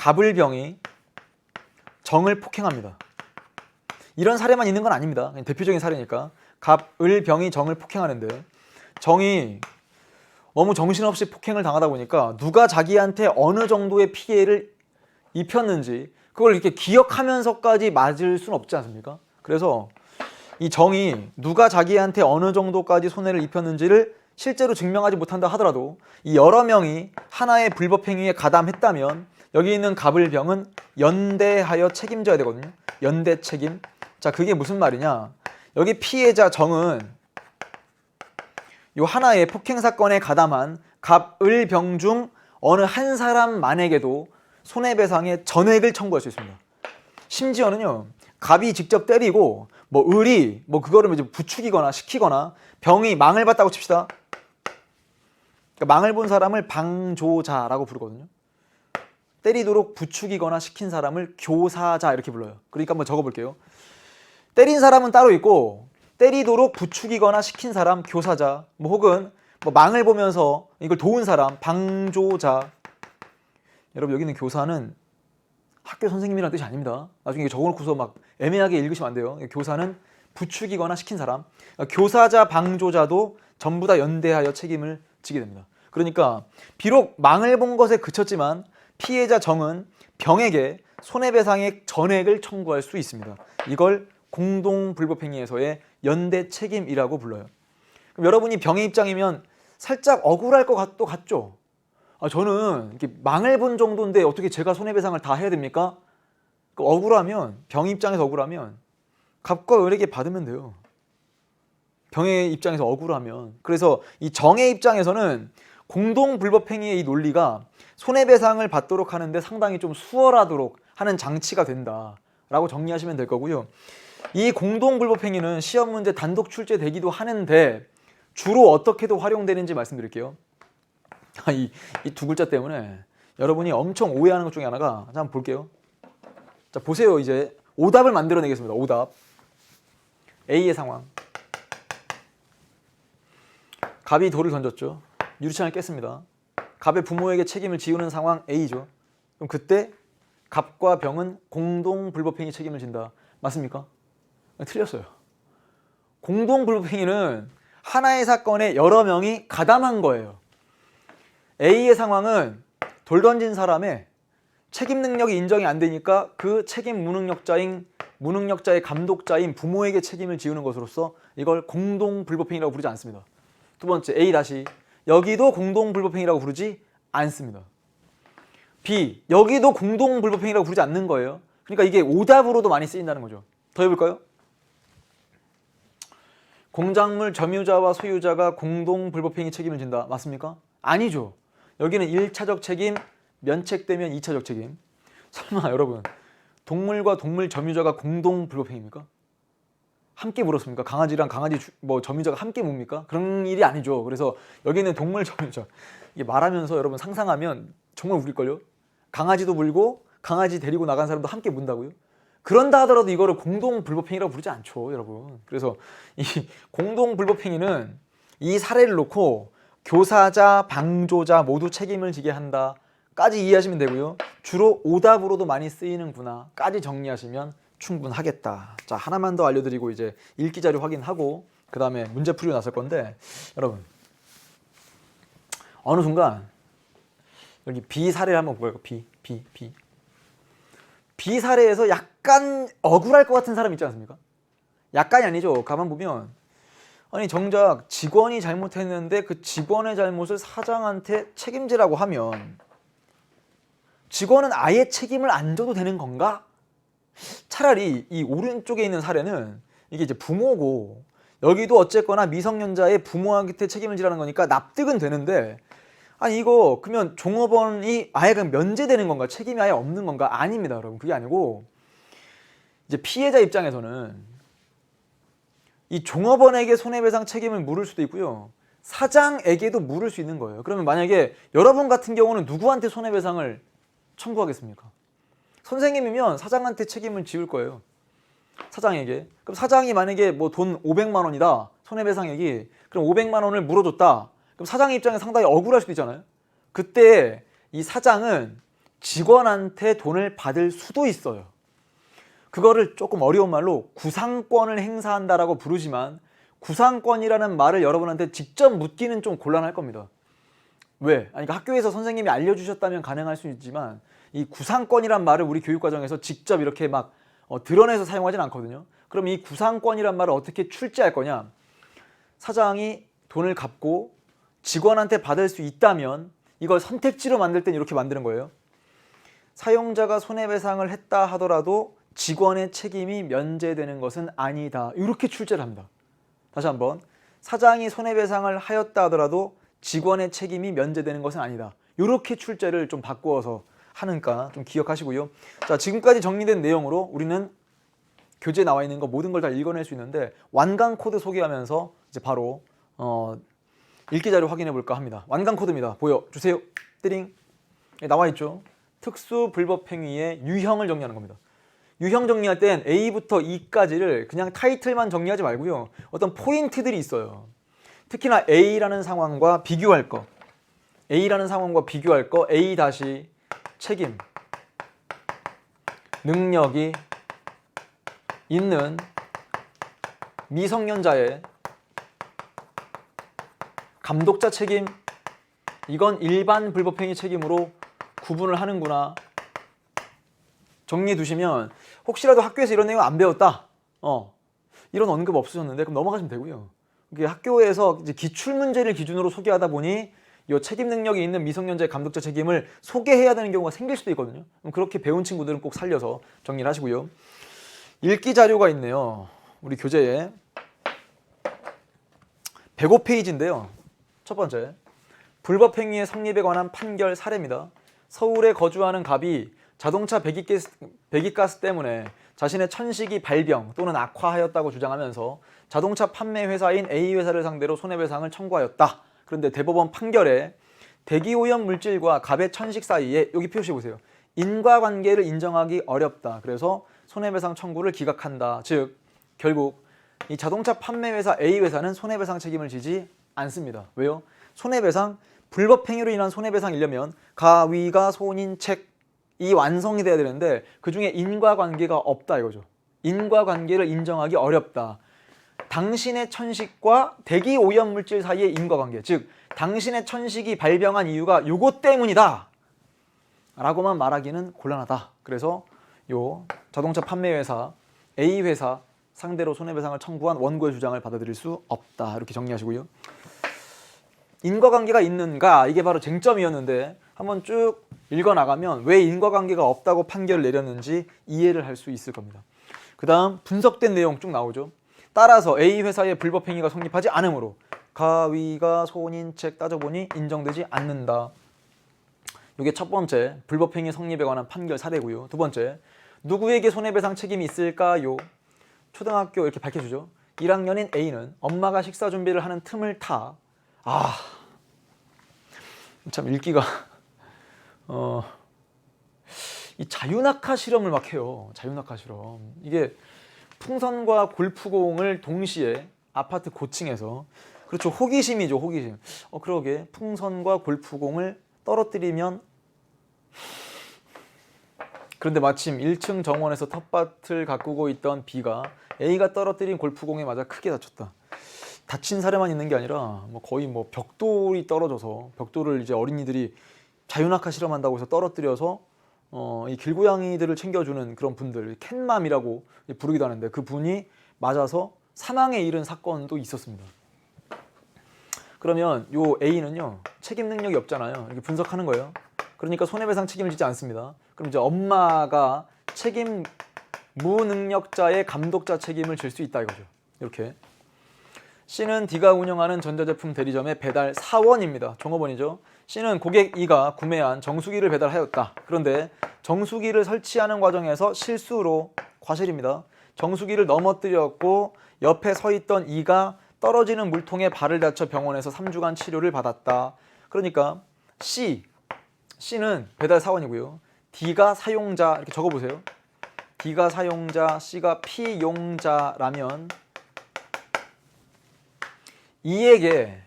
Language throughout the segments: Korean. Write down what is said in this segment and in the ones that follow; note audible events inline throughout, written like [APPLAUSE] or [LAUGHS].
갑을병이 정을 폭행합니다. 이런 사례만 있는 건 아닙니다. 대표적인 사례니까 갑을병이 정을 폭행하는데 정이 너무 정신없이 폭행을 당하다 보니까 누가 자기한테 어느 정도의 피해를 입혔는지 그걸 이렇게 기억하면서까지 맞을 수는 없지 않습니까? 그래서 이 정이 누가 자기한테 어느 정도까지 손해를 입혔는지를 실제로 증명하지 못한다 하더라도 이 여러 명이 하나의 불법 행위에 가담했다면 여기 있는 갑을 병은 연대하여 책임져야 되거든요. 연대 책임. 자, 그게 무슨 말이냐? 여기 피해자 정은 요 하나의 폭행 사건에 가담한 갑을 병 중 어느 한 사람만에게도 손해배상의 전액을 청구할 수 있습니다. 심지어는요, 갑이 직접 때리고 뭐 을이 뭐 그거를 이제 부추기거나 시키거나 병이 망을 봤다고 칩시다. 그러니까 망을 본 사람을 방조자라고 부르거든요. 때리도록 부추기거나 시킨 사람을 교사자 이렇게 불러요. 그러니까 한번 적어볼게요. 때린 사람은 따로 있고 때리도록 부추기거나 시킨 사람 교사자 뭐 혹은 뭐 망을 보면서 이걸 도운 사람 방조자 여러분 여기 있는 교사는 학교 선생님이라는 뜻이 아닙니다. 나중에 적어놓고서 막 애매하게 읽으시면 안 돼요. 교사는 부추기거나 시킨 사람 교사자 방조자도 전부 다 연대하여 책임을 지게 됩니다. 그러니까 비록 망을 본 것에 그쳤지만 피해자 정은 병에게 손해배상의 전액을 청구할 수 있습니다. 이걸 공동불법행위에서의 연대 책임이라고 불러요. 그럼 여러분이 병의 입장이면 살짝 억울할 것 같도 같죠? 아, 저는 이렇게 망을 본 정도인데 어떻게 제가 손해배상을 다 해야 됩니까? 그 억울하면 병 입장에서 억울하면 갑과 을에게 받으면 돼요. 병의 입장에서 억울하면 그래서 이 정의 입장에서는 공동 불법행위의 이 논리가 손해배상을 받도록 하는데 상당히 좀 수월하도록 하는 장치가 된다라고 정리하시면 될 거고요. 이 공동 불법행위는 시험 문제 단독 출제되기도 하는데 주로 어떻게도 활용되는지 말씀드릴게요. 이 두 글자 때문에 여러분이 엄청 오해하는 것 중에 하나가 자, 한번 볼게요. 자 보세요 이제 오답을 만들어내겠습니다. 오답 A의 상황 갑이 돌을 던졌죠. 유리창을 깼습니다. 갑의 부모에게 책임을 지우는 상황 A죠. 그럼 그때 갑과 병은 공동 불법행위 책임을 진다. 맞습니까? 아, 틀렸어요. 공동 불법행위는 하나의 사건에 여러 명이 가담한 거예요. A의 상황은 돌 던진 사람의 책임 능력이 인정이 안 되니까 그 책임 무능력자인 무능력자의 감독자인 부모에게 책임을 지우는 것으로서 이걸 공동 불법행위라고 부르지 않습니다. 두 번째 A 다시 여기도 공동 불법행위라고 부르지 않습니다. B 여기도 공동 불법행위라고 부르지 않는 거예요. 그러니까 이게 오답으로도 많이 쓰인다는 거죠. 더 해볼까요? 공작물 점유자와 소유자가 공동 불법행위 책임을 진다. 맞습니까? 아니죠. 여기는 1차적 책임, 면책되면 2차적 책임. 설마 [LAUGHS] 여러분 동물과 동물 점유자가 공동 불법행위입니까? 함께 물었습니까? 강아지랑 강아지 주- 뭐 점유자가 함께 묵니까? 그런 일이 아니죠. 그래서 여기는 동물 점유자. 이게 말하면서 여러분 상상하면 정말 웃길걸요? 강아지도 물고 강아지 데리고 나간 사람도 함께 문다고요? 그런다 하더라도 이거를 공동 불법행위라고 부르지 않죠, 여러분. 그래서 이 [LAUGHS] 공동 불법행위는 이 사례를 놓고 교사자, 방조자 모두 책임을 지게 한다까지 이해하시면 되고요. 주로 오답으로도 많이 쓰이는구나까지 정리하시면 충분하겠다. 자 하나만 더 알려드리고 이제 읽기 자료 확인하고 그 다음에 문제 풀이로 나설 건데 여러분 어느 순간 여기 B 사례를 한번 볼까요? B, B, B. B 사례에서 약간 억울할 것 같은 사람 있지 않습니까? 약간이 아니죠. 가만 보면 아니 정작 직원이 잘못했는데 그 직원의 잘못을 사장한테 책임지라고 하면 직원은 아예 책임을 안 져도 되는 건가? 차라리 이 오른쪽에 있는 사례는 이게 이제 부모고 여기도 어쨌거나 미성년자의 부모한테 책임을 지라는 거니까 납득은 되는데 아니 이거 그러면 종업원이 아예 그냥 면제되는 건가? 책임이 아예 없는 건가? 아닙니다 여러분. 그게 아니고 이제 피해자 입장에서는 이 종업원에게 손해배상 책임을 물을 수도 있고요. 사장에게도 물을 수 있는 거예요. 그러면 만약에 여러분 같은 경우는 누구한테 손해배상을 청구하겠습니까 선생님이면 사장한테 책임을 지울 거예요. 사장에게. 그럼 사장이 만약에 뭐 돈 500만 원이다. 손해배상액이. 그럼 500만 원을 물어줬다. 그럼 사장의 입장에 상당히 억울할 수도 있잖아요. 그때 이 사장은 직원한테 돈을 받을 수도 있어요. 그거를 조금 어려운 말로 구상권을 행사한다라고 부르지만 구상권이라는 말을 여러분한테 직접 묻기는 좀 곤란할 겁니다. 왜? 아니, 그러니까 학교에서 선생님이 알려주셨다면 가능할 수 있지만 이 구상권이란 말을 우리 교육 과정에서 직접 이렇게 막 어, 드러내서 사용하진 않거든요. 그럼 이 구상권이란 말을 어떻게 출제할 거냐? 사장이 돈을 갚고 직원한테 받을 수 있다면 이걸 선택지로 만들 땐 이렇게 만드는 거예요. 사용자가 손해배상을 했다 하더라도 직원의 책임이 면제되는 것은 아니다. 이렇게 출제를 합니다. 다시 한번 사장이 손해배상을 하였다 하더라도 직원의 책임이 면제되는 것은 아니다. 이렇게 출제를 좀 바꾸어서 하는가 좀 기억하시고요. 자 지금까지 정리된 내용으로 우리는 교재에 나와 있는 거 모든 걸 다 읽어낼 수 있는데 완강 코드 소개하면서 이제 바로 어, 읽기 자료 확인해 볼까 합니다. 완강 코드입니다. 보여 주세요. 띠링 예, 나와 있죠. 특수 불법 행위의 유형을 정리하는 겁니다. 유형 정리할 땐 A부터 E까지를 그냥 타이틀만 정리하지 말고요. 어떤 포인트들이 있어요. 특히나 A라는 상황과 비교할 거. A라는 상황과 비교할 거 A 다시 책임 능력이 있는 미성년자의 감독자 책임 이건 일반 불법행위 책임으로 구분을 하는구나. 정리해 두시면 혹시라도 학교에서 이런 내용 안 배웠다. 어 이런 언급 없으셨는데 그럼 넘어가시면 되고요. 학교에서 기출 문제를 기준으로 소개하다 보니 이 책임 능력이 있는 미성년자의 감독자 책임을 소개해야 되는 경우가 생길 수도 있거든요 그렇게 배운 친구들은 꼭 살려서 정리를 하시고요 읽기 자료가 있네요. 우리 교재에 105페이지인데요. 첫 번째, 불법 행위의 성립에 관한 판결 사례입니다. 서울에 거주하는 갑이 자동차 배기가스, 배기가스 때문에 자신의 천식이 발병 또는 악화하였다고 주장하면서 자동차 판매 회사인 A 회사를 상대로 손해배상을 청구하였다. 그런데 대법원 판결에 대기오염 물질과 갑의 천식 사이에 여기 표시 보세요. 인과관계를 인정하기 어렵다. 그래서 손해배상 청구를 기각한다. 즉 결국 이 자동차 판매 회사 A 회사는 손해배상 책임을 지지 않습니다. 왜요? 손해배상 불법 행위로 인한 손해배상이려면 가위가 손인 책이 완성이 돼야 되는데 그 중에 인과관계가 없다 이거죠. 인과관계를 인정하기 어렵다. 당신의 천식과 대기 오염 물질 사이의 인과관계, 즉 당신의 천식이 발병한 이유가 요것 때문이다. 라고만 말하기는 곤란하다. 그래서 요 자동차 판매 회사 A 회사 상대로 손해배상을 청구한 원고의 주장을 받아들일 수 없다. 이렇게 정리하시고요. 인과관계가 있는가 이게 바로 쟁점이었는데 한번 쭉 읽어 나가면 왜 인과관계가 없다고 판결을 내렸는지 이해를 할 수 있을 겁니다. 그다음 분석된 내용 쭉 나오죠. 따라서 A 회사의 불법 행위가 성립하지 않으므로 가위가 손인책 따져보니 인정되지 않는다. 이게 첫 번째 불법 행위 성립에 관한 판결 사례고요. 두 번째 누구에게 손해배상 책임이 있을까요? 초등학교 이렇게 밝혀주죠. 1학년인 A는 엄마가 식사 준비를 하는 틈을 타. 아, 참 읽기가 어, 이 자유낙하 실험을 막 해요. 자유낙하 실험. 이게 풍선과 골프공을 동시에 아파트 고층에서 그렇죠. 호기심이죠. 호기심. 어 그러게 풍선과 골프공을 떨어뜨리면 그런데 마침 1층 정원에서 텃밭을 가꾸고 있던 B가 A가 떨어뜨린 골프공에 맞아 크게 다쳤다. 다친 사례만 있는 게 아니라 뭐 거의 뭐 벽돌이 떨어져서 벽돌을 이제 어린이들이 자유낙하 실험한다고 해서 떨어뜨려서 어, 이 길고양이들을 챙겨주는 그런 분들 캣맘이라고 부르기도 하는데 그 분이 맞아서 사망에 이른 사건도 있었습니다. 그러면 요 A는요 책임 능력이 없잖아요. 이렇게 분석하는 거예요. 그러니까 손해배상 책임을 지지 않습니다. 그럼 이제 엄마가 책임 무능력자의 감독자 책임을 질 수 있다 이거죠. 이렇게 C는 D가 운영하는 전자제품 대리점의 배달 사원입니다. 종업원이죠. C는 고객 E가 구매한 정수기를 배달하였다. 그런데 정수기를 설치하는 과정에서 실수로 과실입니다. 정수기를 넘어뜨렸고 옆에 서 있던 E가 떨어지는 물통에 발을 다쳐 병원에서 3주간 치료를 받았다. 그러니까 C, C는 배달 사원이고요. D가 사용자 이렇게 적어보세요. D가 사용자, C가 피용자라면 이에게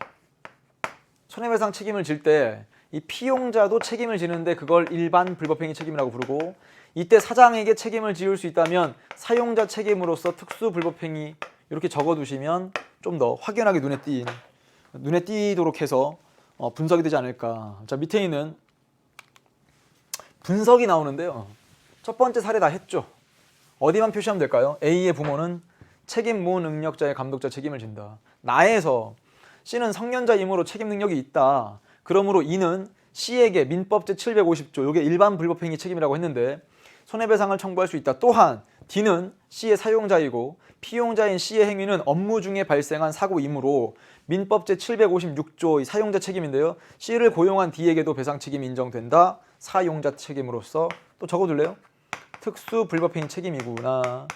손해배상 책임을 질 때 이 피용자도 책임을 지는데 그걸 일반 불법행위 책임이라고 부르고 이때 사장에게 책임을 지을 수 있다면 사용자 책임으로서 특수 불법행위 이렇게 적어두시면 좀 더 확연하게 눈에 띄는 눈에 띄도록 해서 어, 분석이 되지 않을까. 자 밑에 있는 분석이 나오는데요. 첫 번째 사례 다 했죠. 어디만 표시하면 될까요? A의 부모는 책임 무능력자의 감독자 책임을 진다. 나에서 C는 성년자이므로 책임 능력이 있다. 그러므로 이는 C에게 민법 제750조 이게 일반 불법행위 책임이라고 했는데 손해배상을 청구할 수 있다. 또한 D는 C의 사용자이고 피용자인 C의 행위는 업무 중에 발생한 사고이므로 민법 제756조 의 사용자 책임인데요. C를 고용한 D에게도 배상 책임이 인정된다. 사용자 책임으로서 또 적어둘래요? 특수 불법행위 책임이구나.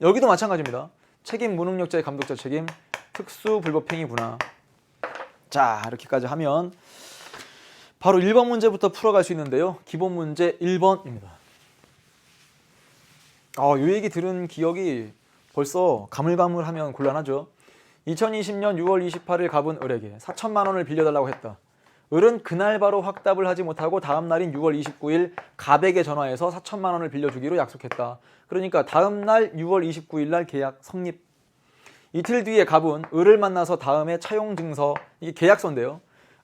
여기도 마찬가지입니다. 책임 무능력자의 감독자 책임 특수 불법행위구나. 자 이렇게까지 하면 바로 1번 문제부터 풀어갈 수 있는데요. 기본 문제 1번입니다. 아, 요 얘기 들은 기억이 벌써 가물가물하면 곤란하죠. 2020년 6월 28일 갑은 을에게 4천만 원을 빌려달라고 했다. 을은 그날 바로 확답을 하지 못하고 다음 날인 6월 29일 갑에게 전화해서 4천만 원을 빌려주기로 약속했다. 그러니까 다음 날 6월 29일 날 계약 성립. 이틀 뒤에 갑은 을을 만나서 다음에 차용 증서 이게 계약서인데요.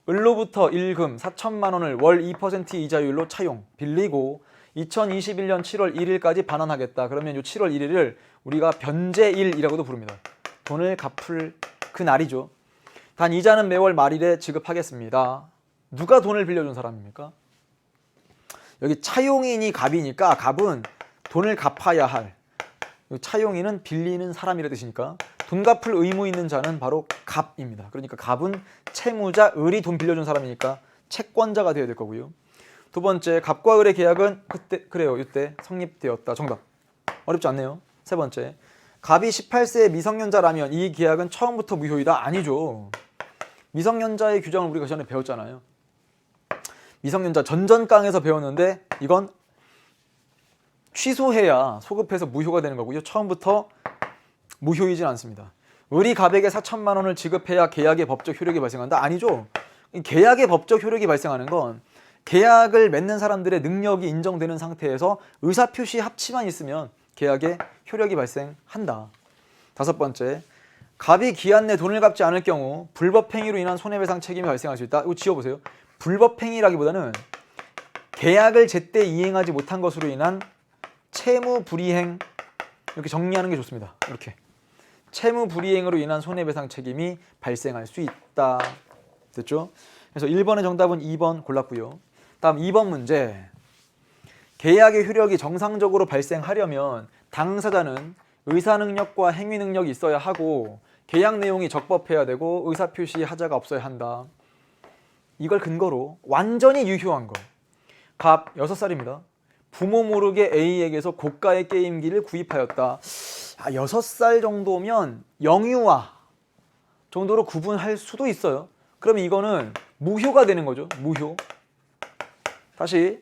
을로부터 일금 4천만 원을 월 2% 이자율로 차용 빌리고 2021년 7월 1일까지 반환하겠다. 그러면 이 7월 1일을 우리가 변제일이라고도 부릅니다. 돈을 갚을 그 날이죠. 단 이자는 매월 말일에 지급하겠습니다. 누가 돈을 빌려준 사람입니까? 여기 차용인이 갑이니까 갑은 돈을 갚아야 할 차용인은 빌리는 사람이라 뜻이니까 돈 갚을 의무 있는 자는 바로 갑입니다. 그러니까 갑은 채무자 을이 돈 빌려준 사람이니까 채권자가 되어야 될 거고요. 두 번째 갑과 을의 계약은 그때 그래요. 이때 성립되었다. 정답. 어렵지 않네요. 세 번째 갑이 18세의 미성년자라면 이 계약은 처음부터 무효이다. 아니죠. 미성년자의 규정을 우리가 전에 배웠잖아요. 미성년자 전전강에서 배웠는데 이건 취소해야 소급해서 무효가 되는 거고요. 처음부터 무효이진 않습니다. 을이 갑에게 4천만 원을 지급해야 계약의 법적 효력이 발생한다? 아니죠. 이 계약의 법적 효력이 발생하는 건 계약을 맺는 사람들의 능력이 인정되는 상태에서 의사표시 합치만 있으면 계약의 효력이 발생한다. 다섯 번째, 갑이 기한 내 돈을 갚지 않을 경우 불법 행위로 인한 손해배상 책임이 발생할 수 있다. 이거 지워보세요. 불법 행위라기보다는 계약을 제때 이행하지 못한 것으로 인한 채무 불이행 이렇게 정리하는 게 좋습니다. 이렇게 채무 불이행으로 인한 손해배상 책임이 발생할 수 있다. 됐죠? 그래서 1번의 정답은 2번 골랐고요. 다음 2번 문제. 계약의 효력이 정상적으로 발생하려면 당사자는 의사 능력과 행위 능력이 있어야 하고 계약 내용이 적법해야 되고 의사 표시 하자가 없어야 한다. 이걸 근거로 완전히 유효한 거. 갑 6살입니다. 부모 모르게 A에게서 고가의 게임기를 구입하였다. 아, 6살 정도면 영유아 정도로 구분할 수도 있어요. 그러면 이거는 무효가 되는 거죠. 무효. 다시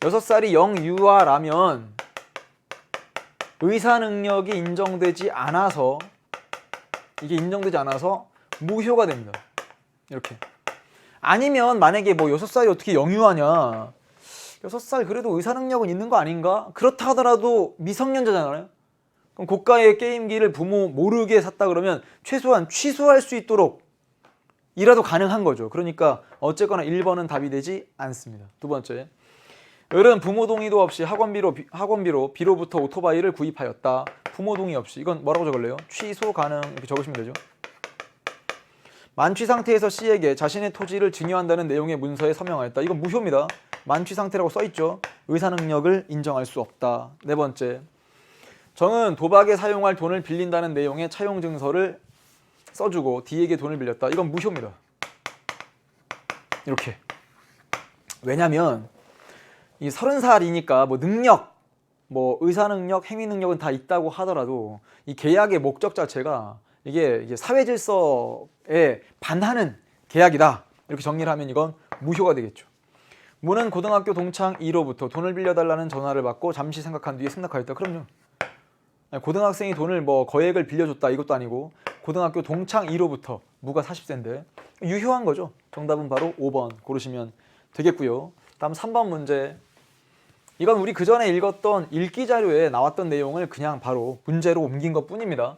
6살이 영유아라면 의사 능력이 인정되지 않아서 이게 인정되지 않아서 무효가 됩니다. 이렇게. 아니면 만약에 뭐 6살이 어떻게 영유아냐. 6살 그래도 의사 능력은 있는 거 아닌가? 그렇다 하더라도 미성년자잖아요. 그럼 고가의 게임기를 부모 모르게 샀다 그러면 최소한 취소할 수 있도록 이라도 가능한 거죠. 그러니까 어쨌거나 1번은 답이 되지 않습니다. 두 번째. 을은 부모 동의도 없이 학원비로 비- 학원비로 비로부터 오토바이를 구입하였다. 부모 동의 없이 이건 뭐라고 적을래요? 취소 가능 이렇게 적으시면 되죠. 만취 상태에서 C에게 자신의 토지를 증여한다는 내용의 문서에 서명하였다. 이건 무효입니다. 만취 상태라고 써 있죠. 의사 능력을 인정할 수 없다. 네 번째. 정은 도박에 사용할 돈을 빌린다는 내용의 차용 증서를 써주고 D에게 돈을 빌렸다. 이건 무효입니다. 이렇게. 왜냐면 이 서른 살이니까 뭐 능력, 뭐 의사 능력, 행위 능력은 다 있다고 하더라도 이 계약의 목적 자체가 이게, 사회 질서에 반하는 계약이다. 이렇게 정리를 하면 이건 무효가 되겠죠. 무는 고등학교 동창 2로부터 돈을 빌려달라는 전화를 받고 잠시 생각한 뒤에 승낙하였다. 그럼요. 고등학생이 돈을 뭐 거액을 빌려줬다 이것도 아니고 고등학교 동창 2로부터 무가 40세인데 유효한 거죠. 정답은 바로 5번 고르시면 되겠고요. 다음 3번 문제. 이건 우리 그 전에 읽었던 읽기 자료에 나왔던 내용을 그냥 바로 문제로 옮긴 것 뿐입니다.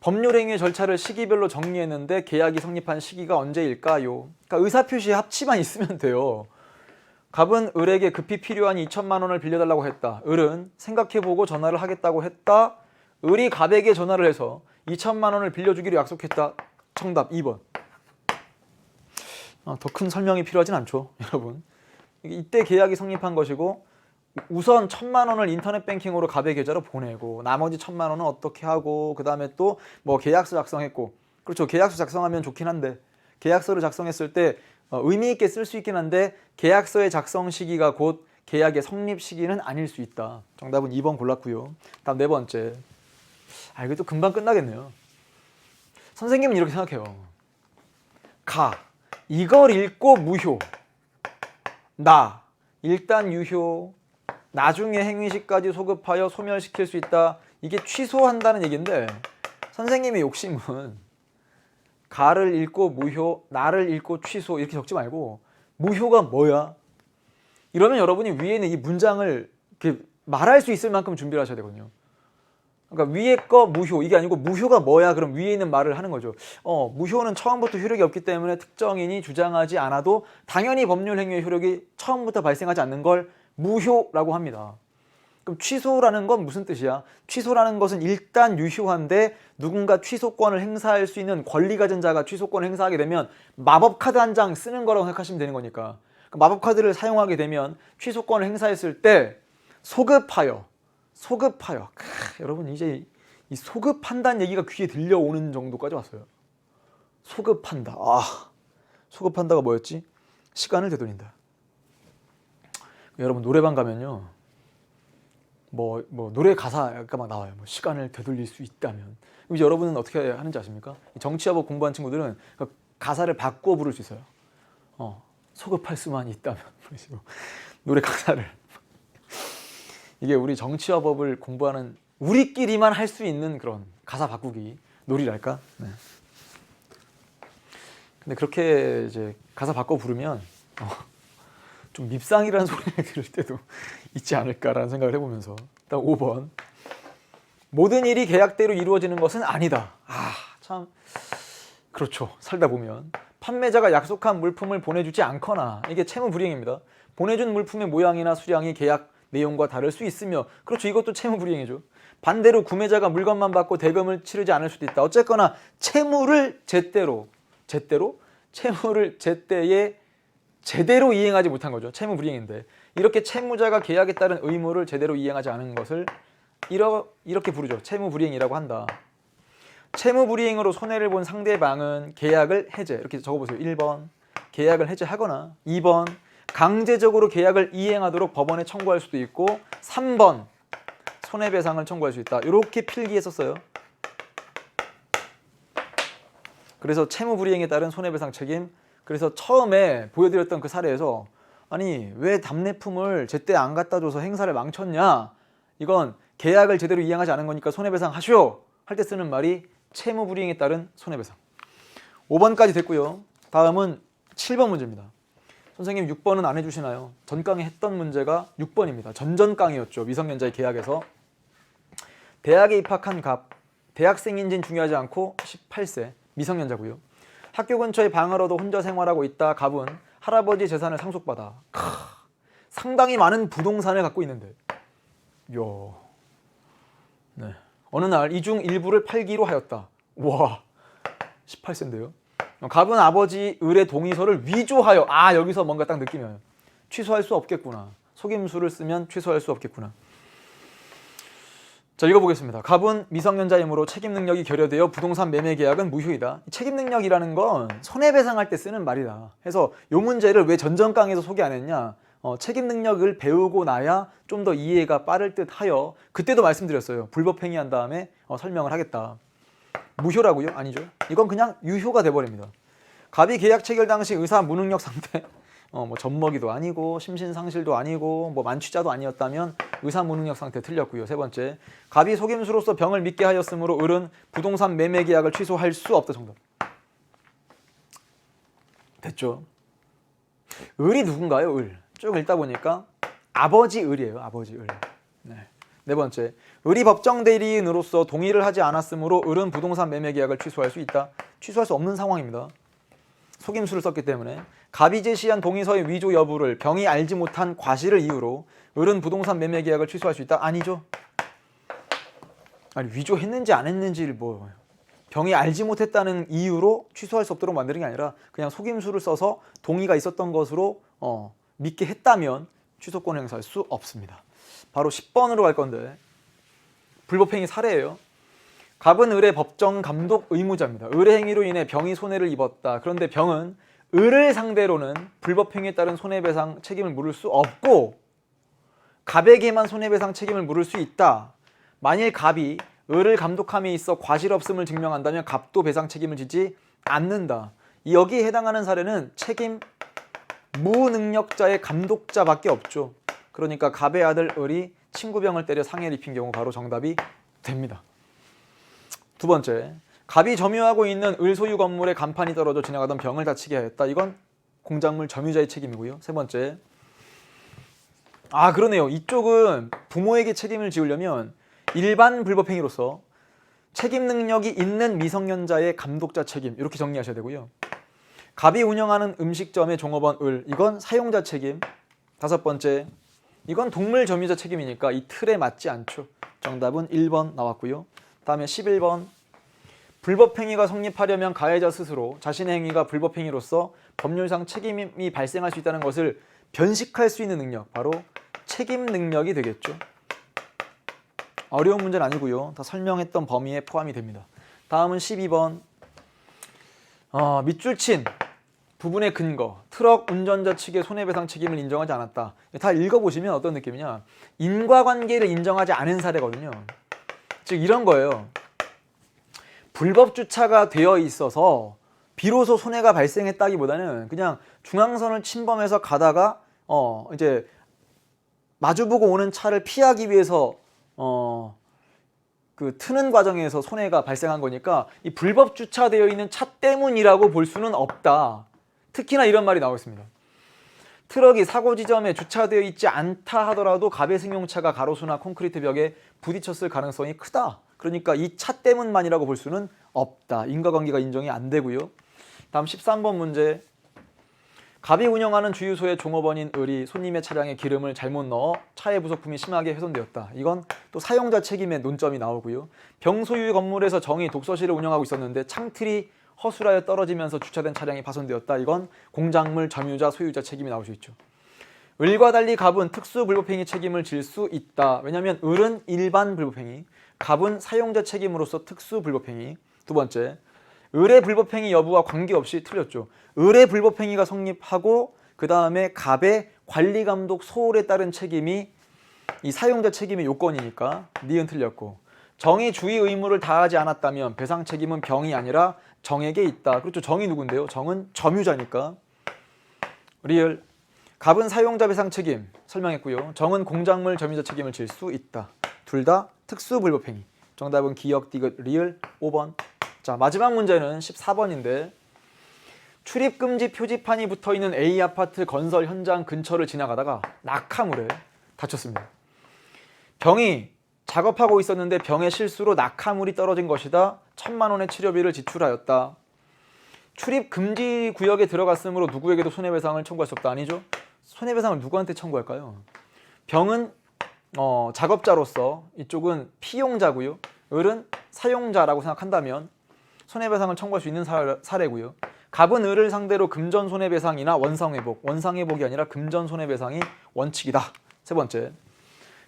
법률행위의 절차를 시기별로 정리했는데 계약이 성립한 시기가 언제일까요? 그러니까 의사표시에 합치만 [LAUGHS] 있으면 돼요. 갑은 을에게 급히 필요한 2천만 원을 빌려달라고 했다. 을은 생각해보고 전화를 하겠다고 했다. 을이 갑에게 전화를 해서 2천만 원을 빌려주기로 약속했다. 정답 2번. 어, 더큰 설명이 필요하진 않죠, 여러분. 이때 계약이 성립한 것이고 우선 천만 원을 인터넷 뱅킹으로 갑의 계좌로 보내고 나머지 천만 원은 어떻게 하고 그 다음에 또 뭐 계약서 작성했고 그렇죠 계약서 작성하면 좋긴 한데 계약서를 작성했을 때 어, 의미 있게 쓸 수 있긴 한데 계약서의 작성 시기가 곧 계약의 성립 시기는 아닐 수 있다. 정답은 2번 골랐고요. 다음 네 번째. 아또 금방 끝나겠네요. 선생님은 이렇게 생각해요. 가 이걸 읽고 무효. 나 일단 유효. 나중에 행위시까지 소급하여 소멸시킬 수 있다. 이게 취소한다는 얘기인데 선생님의 욕심은 가를 읽고 무효, 나를 읽고 취소 이렇게 적지 말고 무효가 뭐야? 이러면 여러분이 위에 있는 이 문장을 이렇게 말할 수 있을 만큼 준비를 하셔야 되거든요. 그러니까 위에 거 무효 이게 아니고 무효가 뭐야? 그럼 위에 있는 말을 하는 거죠. 어, 무효는 처음부터 효력이 없기 때문에 특정인이 주장하지 않아도 당연히 법률 행위의 효력이 처음부터 발생하지 않는 걸 무효라고 합니다. 그럼 취소라는 건 무슨 뜻이야? 취소라는 것은 일단 유효한데 누군가 취소권을 행사할 수 있는 권리 가진 자가 취소권을 행사하게 되면 마법 카드 한 장 쓰는 거라고 생각하시면 되는 거니까. 그 마법 카드를 사용하게 되면 취소권을 행사했을 때 소급하여 소급하여 크, 여러분 이제 이 소급한다는 얘기가 귀에 들려오는 정도까지 왔어요. 소급한다. 아, 소급한다가 뭐였지? 시간을 되돌린다. 여러분 노래방 가면요. 뭐, 뭐 노래 가사가 막 나와요. 뭐 시간을 되돌릴 수 있다면. 이제 여러분은 어떻게 하는지 아십니까? 정치화법 공부한 친구들은 그 가사를 바꿔 부를 수 있어요. 어, 소급할 수만 있다면 [LAUGHS] 노래 가사를 이게 우리 정치화법을 공부하는 우리끼리만 할 수 있는 그런 가사 바꾸기 놀이랄까? 네. 근데 그렇게 이제 가사 바꿔 부르면 어, 좀 밉상이라는 [LAUGHS] 소리를 들을 때도 있지 않을까라는 생각을 해보면서 일단 5번 모든 일이 계약대로 이루어지는 것은 아니다. 아 참 그렇죠. 살다 보면 판매자가 약속한 물품을 보내주지 않거나 이게 채무 불이행입니다. 보내준 물품의 모양이나 수량이 계약 내용과 다를 수 있으며 그렇죠. 이것도 채무 불이행이죠. 반대로 구매자가 물건만 받고 대금을 치르지 않을 수도 있다. 어쨌거나 채무를 제때로 제때로 채무를 제때에 제대로 이행하지 못한 거죠. 채무 불이행인데 이렇게 채무자가 계약에 따른 의무를 제대로 이행하지 않은 것을 이러, 이렇게 부르죠. 채무 불이행이라고 한다. 채무 불이행으로 손해를 본 상대방은 계약을 해제 이렇게 적어보세요. 1번 계약을 해제하거나 2번 강제적으로 계약을 이행하도록 법원에 청구할 수도 있고 3번 손해배상을 청구할 수 있다. 이렇게 필기했었어요. 그래서 채무 불이행에 따른 손해배상 책임. 그래서 처음에 보여드렸던 그 사례에서 아니 왜 답례품을 제때 안 갖다 줘서 행사를 망쳤냐? 이건 계약을 제대로 이행하지 않은 거니까 손해배상 하시오. 할 때 쓰는 말이 채무 불이행에 따른 손해배상. 5번까지 됐고요. 다음은 7번 문제입니다. 선생님 6번은 안 해주시나요? 전강에 했던 문제가 6번입니다. 전전강이었죠. 미성년자의 계약에서 대학에 입학한 갑, 대학생인지는 중요하지 않고 18세 미성년자고요. 학교 방을 얻어 혼자 생활하고 있다 갑은 할아버지 재산을 상속받아 크, 상당히 많은 부동산을 갖고 있는데 요 네. 어느 날 이 중 일부를 팔기로 하였다. 와 18세인데요. 갑은 아버지 을의 동의서를 위조하여 아 여기서 뭔가 딱 와요. 취소할 수 없겠구나. 속임수를 쓰면 취소할 수 없겠구나. 자 읽어보겠습니다. 갑은 미성년자이므로 책임 능력이 결여되어 부동산 매매 계약은 무효이다. 책임 능력이라는 건 손해배상할 때 쓰는 말이다. 해서 이 문제를 왜 전전강에서 소개 안 했냐? 어, 책임 능력을 배우고 나야 좀 더 이해가 빠를 듯 하여 그때도 말씀드렸어요. 불법 행위한 다음에 어, 설명을 하겠다. 무효라고요? 아니죠. 이건 그냥 유효가 돼버립니다. 갑이 계약 체결 당시 의사 무능력 상태, 어, 뭐 젖먹이도 아니고 심신상실도 아니고 뭐 만취자도 아니었다면 의사 무능력 상태 틀렸고요. 세 번째, 갑이 속임수로서 병을 믿게 하였으므로 을은 부동산 매매 계약을 취소할 수 없다 정답. 됐죠? 을이 누군가요? 을. 쭉 읽다 보니까 아버지 을이에요. 아버지 을. 네. 네 번째. 을이 법정 대리인으로서 동의를 하지 않았으므로 을은 부동산 매매 계약을 취소할 수 있다. 취소할 수 없는 상황입니다. 속임수를 썼기 때문에 갑이 제시한 동의서의 위조 여부를 병이 알지 못한 과실을 이유로 을은 부동산 매매 계약을 취소할 수 있다. 아니죠. 아니 위조했는지 안 했는지를 뭐 병이 알지 못했다는 이유로 취소할 수 없도록 만드는 게 아니라 그냥 속임수를 써서 동의가 있었던 것으로 어, 믿게 했다면 취소권을 행사할 수 없습니다. 바로 10번으로 갈 건데 불법행위 사례예요. 갑은 을의 법정 감독 의무자입니다. 을의 행위로 인해 병이 손해를 입었다. 그런데 병은 을을 상대로는 불법행위에 따른 손해배상 책임을 물을 수 없고 갑에게만 손해배상 책임을 물을 수 있다. 만일 갑이 을을 감독함에 있어 과실 없음을 증명한다면 갑도 배상 책임을 지지 않는다. 이 여기에 해당하는 사례는 책임 무능력자의 감독자밖에 없죠. 그러니까 갑의 아들 을이 친구병을 때려 상해를 입힌 경우 바로 정답이 됩니다. 두 번째, 갑이 점유하고 있는 을 소유 건물에 간판이 떨어져 지나가던 병을 다치게 하였다. 이건 공작물 점유자의 책임이고요. 세 번째, 아 그러네요. 이쪽은 부모에게 책임을 지우려면 일반 불법행위로서 책임 능력이 있는 미성년자의 감독자 책임 이렇게 정리하셔야 되고요. 갑이 운영하는 음식점의 종업원 을 이건 사용자 책임. 다섯 번째, 이건 동물 점유자 책임이니까 이 틀에 맞지 않죠. 정답은 1번 나왔고요. 다음에 11번 불법행위가 성립하려면 가해자 스스로 자신의 행위가 불법행위로서 법률상 책임이 발생할 수 있다는 것을 변식할 수 있는 능력 바로 책임 능력이 되겠죠. 어려운 문제는 아니고요. 다 설명했던 범위에 포함이 됩니다. 다음은 12번 어, 밑줄 친 부분의 근거 트럭 운전자 측의 손해배상 책임을 인정하지 않았다. 다 읽어보시면 어떤 느낌이냐 인과관계를 인정하지 않은 사례거든요. 즉 이런 거예요. 불법 주차가 되어 있어서 비로소 손해가 발생했다기보다는 그냥 중앙선을 침범해서 가다가 어 이제 마주보고 오는 차를 피하기 위해서 어 그 트는 과정에서 손해가 발생한 거니까 이 불법 주차되어 있는 차 때문이라고 볼 수는 없다. 특히나 이런 말이 나오고 있습니다. 트럭이 사고 지점에 주차되어 있지 않다 하더라도 갑의 승용차가 가로수나 콘크리트 벽에 부딪혔을 가능성이 크다. 그러니까 이 차 때문만이라고 볼 수는 없다. 인과관계가 인정이 안 되고요. 다음 13번 문제. 갑이 운영하는 주유소의 종업원인 을이 손님의 차량에 기름을 잘못 넣어 차의 부속품이 심하게 훼손되었다. 이건 또 사용자 책임의 논점이 나오고요. 병소유 건물에서 정이 독서실을 운영하고 있었는데 창틀이 허술하여 떨어지면서 주차된 차량이 파손되었다. 이건 공작물 점유자 소유자 책임이 나올 수 있죠. 을과 달리 갑은 특수 불법행위 책임을 질 수 있다. 왜냐하면 을은 일반 불법행위, 갑은 사용자 책임으로서 특수 불법행위. 두 번째, 을의 불법행위 여부와 관계없이 틀렸죠. 을의 불법행위가 성립하고 그 다음에 갑의 관리 감독 소홀에 따른 책임이 이 사용자 책임의 요건이니까 니은 틀렸고 정의 주의 의무를 다하지 않았다면 배상 책임은 병이 아니라 정에게 있다. 그렇죠. 정이 누군데요? 정은 점유자니까. 리을 갑은 사용자 배상 책임 설명했고요. 정은 공작물 점유자 책임을 질 수 있다. 둘 다 특수 불법행위. 정답은 기억 디귿 리을 5번. 자 마지막 문제는 14번인데 출입 금지 표지판이 붙어 있는 A 아파트 건설 현장 근처를 지나가다가 낙하물에 다쳤습니다. 병이 작업하고 있었는데 병의 실수로 낙하물이 떨어진 것이다. 천만 원의 치료비를 지출하였다. 출입 금지 구역에 들어갔으므로 누구에게도 손해배상을 청구할 수 없다. 아니죠? 손해배상을 누구한테 청구할까요? 병은 어, 작업자로서 이쪽은 피용자고요. 을은 사용자라고 생각한다면 손해배상을 청구할 수 있는 사- 사례고요. 갑은 을을 상대로 금전 손해배상이나 원상회복, 원상회복이 아니라 금전 손해배상이 원칙이다. 세 번째,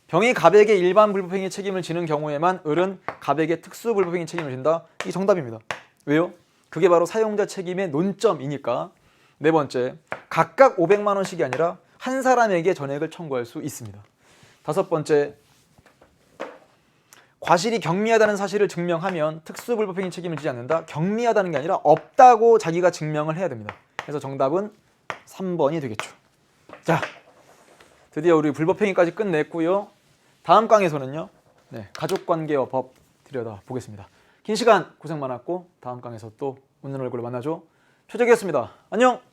병이 갑에게 일반 불법행위 책임을 지는 경우에만 을은 갑에게 특수 불법행위 책임을 진다. 이 정답입니다. 왜요? 그게 바로 사용자 책임의 논점이니까. 네 번째, 각각 500만 원씩이 아니라 한 사람에게 전액을 청구할 수 있습니다. 다섯 번째, 과실이 경미하다는 사실을 증명하면 특수불법행위 책임을 지지 않는다. 경미하다는 게 아니라 없다고 자기가 증명을 해야 됩니다. 그래서 정답은 3번이 되겠죠. 자, 드디어 우리 불법행위까지 끝냈고요. 다음 강에서는요. 네, 가족관계와 법 들여다 보겠습니다. 긴 시간 고생 많았고 다음 강에서 또 웃는 얼굴로 만나죠. 최적이었습니다. 안녕.